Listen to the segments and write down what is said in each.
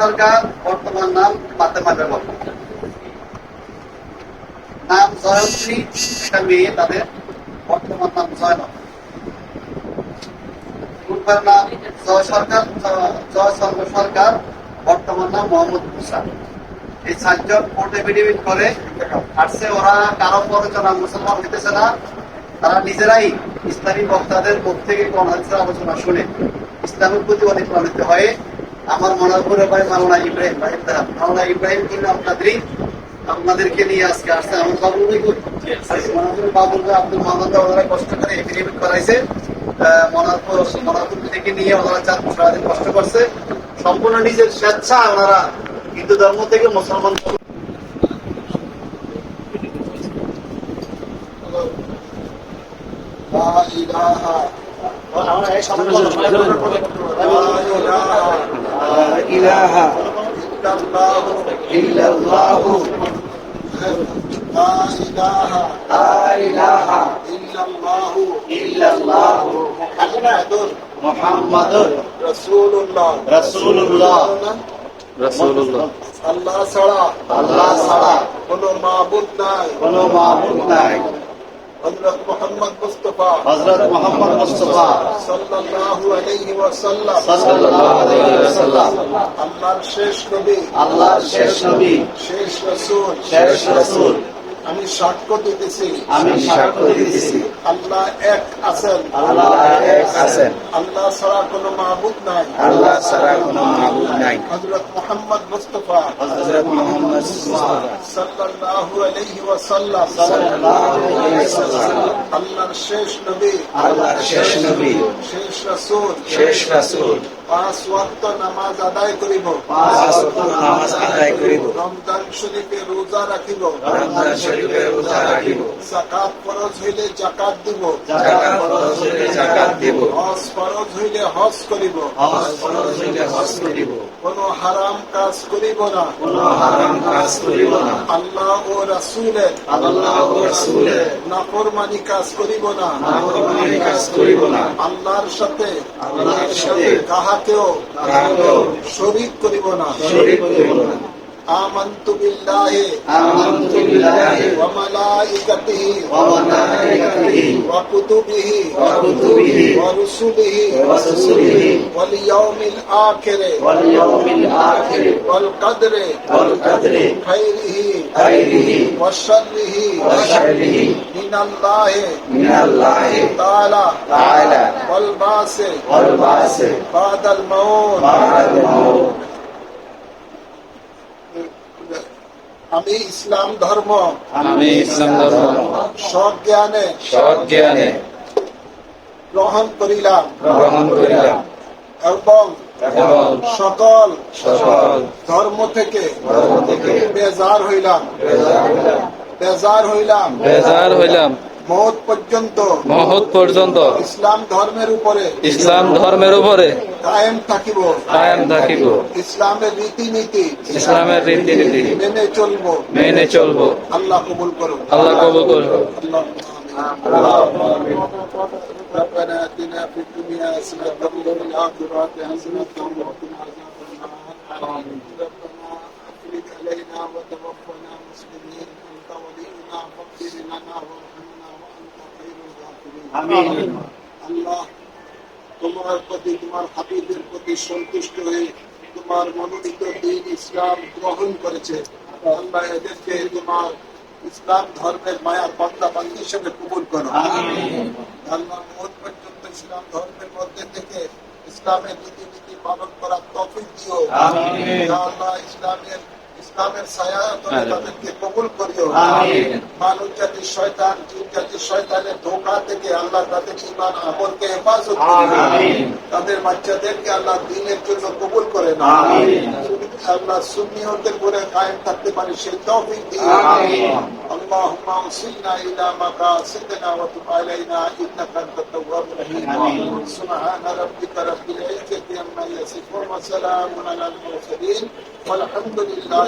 সরকার, বর্তমান নাম নাম একটা মেয়ে তাদের, বর্তমান নাম জয়নব নাম জয় সরকার, জয় সর্ব সরকার, বর্তমান নাম মোহাম্মদ মুসা। এই চারজন কোর্টে এফিডেভিট করে আসছে ওরা কারও প্ররোচনা মুসলমান হইতেছে না। তারা নিজেরাই ইসলামী বক্তাদের মুখ থেকে কোন হাদিসের আলোচনা শুনে ইসলামের প্রতি অনুপ্রাণিত হয়ে আমার মনারপুরের ভাই মাওলানা ইব্রাহিম ভাই ইব্রাহিম মাওলানা ইব্রাহিম কিন্তু আপনাদেরই আপনাদেরকে নিয়ে আজকে আসছে। আমার বাবুল ভাই কই? মনারপুরের বাবুল ভাই আব্দুল মোহাম্মদ ওনারা কষ্ট করে এফিডেভিট করাইছে। আহ, মনারপুর মনারপুর থেকে নিয়ে ওনারা চার সারাদিন কষ্ট করছে। সম্পূর্ণ নিজের স্বেচ্ছা ওনারা হিন্দু ধর্ম থেকে মুসলমান محمد محمد رسول الله رسول الله রাসূলুল্লাহ আল্লাহ ছাড়া আল্লাহ ছাড়া কোন মাহবুদ নাই কোনো মাহবুব নাই হযরত মুহাম্মদ মুস্তাফা। হযরত মুহাম্মদ মুস্তাফা। সাল্লাল্লাহু আলাইহি ওয়াসাল্লাম। সাল্লাল্লাহু আলাইহি ওয়াসাল্লাম। আল্লাহর শেষ নবী। আল্লাহর শেষ নবী। শেষ রাসূল। শেষ রাসূল। আমি সাক্ষ্য দিতেছি। আমি সাক্ষ্য দিতেছি। আল্লাহ এক আছেন। আল্লাহ এক আছেন। আল্লাহ ছাড়া কোনো মাহবুদ নাই। আল্লাহ ছাড়া কোনো মাহবুব নাই। হযরত মুহাম্মদ মুস্তাফা। হযরত মুহাম্মদ মুস্তাফা। সাল্লাল্লাহু আলাইহি ওয়াসাল্লাম। সাল্লাল্লাহু ওয়াসাল্লাম আল্লাহর শেষ নবী। আল্লাহর শেষ নবী। শেষ রাসূল। শেষ রাসূল। পাঁচ ওয়াক্ত নামাজ আদায় করিব। পাঁচ ওয়াক্ত নামাজ আদায় করিব। রমজান শরীফে রোজা রাখিব। রমজান শরীফে রোজা রাখিব। যাকাত ফরজ হইলে যাকাত দিব। যাকাত ফরজ হইলে যাকাত দিব। হজ ফরজ হইলে হজ করিব। হজ ফরজ হইলে হজ করিব। কোন হারাম কাজ করিব না। কোন হারাম কাজ করিব না। আল্লাহ ও রাসূলের আল্লাহ ও রাসূলের নাফরমানি কাজ করিব না। কাজ করিব না। আল্লাহর সাথে আল্লাহর সাথে কাহাকেও কাহাকেও শরীক করিব না। শরীক করিব না। আমান্তু বিল্লাহি আমানতু বিল্লাহি ওয়া মালাইকাতিহি ওয়া মালাইকাতিহি ওয়া কুতুবিহি ওয়া কুতুবিহি ওয়া রুসুলিহি ওয়া রাসূলিহি ওয়াল ইয়াউমিল আখির ওয়াল ইয়াউমিল আখির ওয়াল কদরি ওয়াল কদরি খাইরিহি খাইরিহি ওয়া শাররিহি ওয়া শাররিহি আমি ইসলাম ধর্ম। আমি ইসলাম ধর্ম। সজ্ঞানে। সজ্ঞানে। গ্রহণ করিলাম। গ্রহণ করিলাম। এবং সকল সকল ধর্ম থেকে ধর্ম থেকে বেজার হইলাম। বেজার হইলাম। বেজার হইলাম। বেজার হইলাম। মহৎ পর্যন্ত মহৎ পর্যন্ত ইসলাম ধর্মের উপরে ইসলাম ধর্মের উপরে কায়েম থাকিব কায়েম থাকিব ইসলামের রীতিনীতি ইসলামের রীতিনীতি মেনে চলব মেনে চলবো আল্লাহ কবুল করুন আল্লাহ কবুল করুন আল্লাহ ربنا اتنا في الدنيا حسنه وفي الاخره حسنه وقنا عذاب النار ربنا افرج علينا وتوفنا مسلمين انت ولينا فاغفر لنا وارحمنا আল্লাহ তোমার প্রতি তোমার হাবিবের প্রতি সন্তুষ্ট হয়ে তোমার মনোনীত দিন ইসলাম গ্রহণ করেছে। আল্লাহ এদেরকে তোমার ইসলাম ধর্মের মায়ার বান্দা বান্দি হিসেবে কবুল করো। আল্লাহ মোট পর্যন্ত ইসলাম ধর্মের মধ্যে থেকে ইসলামের রীতিনীতি পালন করার তফিক দিও। আল্লাহ ইসলামের ইসলামের ছায়া তলে আমিন। তাদেরকে কবুল করিও আমিন। মানব জাতির শয়তান জিন জাতির শয়তানের ধোকা থেকে আল্লাহ তাদের ইমান আমলকে হেফাজত করুন আমিন। তাদের বাচ্চাদেরকে আল্লাহ দিনের জন্য কবুল করে না আমিন। আল্লাহ সুন্নিয়তের উপরে কায়েম থাকতে পারে সেই তৌফিক দিও আমিন। اللهم اوصلنا الى مقاصدنا وتب علينا انك انت التواب الرحيم آمين. سبحان ربك رب العزه عما يصفون وسلام على المرسلين والحمد لله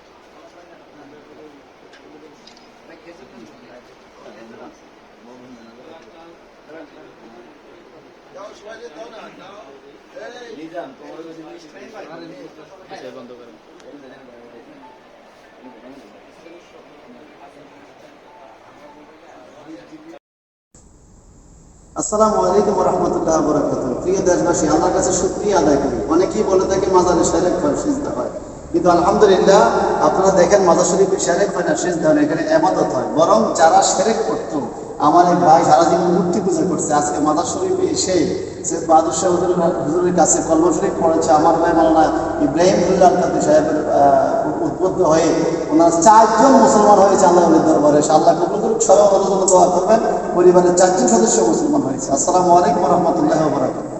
নিজাম তোমার বন্ধ করেন আসসালামু আলাইকুম রহমতুল্লাহ বরাকাত প্রিয় দেশবাসী, আল্লাহর কাছে সুক্রিয়া আদায় করি। অনেকেই বলে থাকে, মাজারে শারীরিক ফল সিজদা হয়। কিন্তু আলহামদুলিল্লাহ, আপনারা দেখেন মাজার শরীফে সেরেক হয় না সিজদা হয় এখানে এমাদত হয়। বরং যারা সেরেক করতো, আমার এক ভাই সারা জীবন মূর্তি পূজা করছে, আজকে মাদার শরীফে এসে সে বাহাদুর শাহ হুজুরের কাছে কলম শরীফ পড়েছে। আমার ভাই মালানা ইব্রাহিম হুজুর আলকাদি সাহেবের উদ্বুদ্ধ হয়ে ওনার চারজন মুসলমান হয়েছে আল্লাহ দরবারে। আল্লাহ কবুল করুক, সবাই দোয়া করবেন। পরিবারের চারজন সদস্য মুসলমান হয়েছে। আসসালামু আলাইকুম রহমতুল্লাহ বরাকাত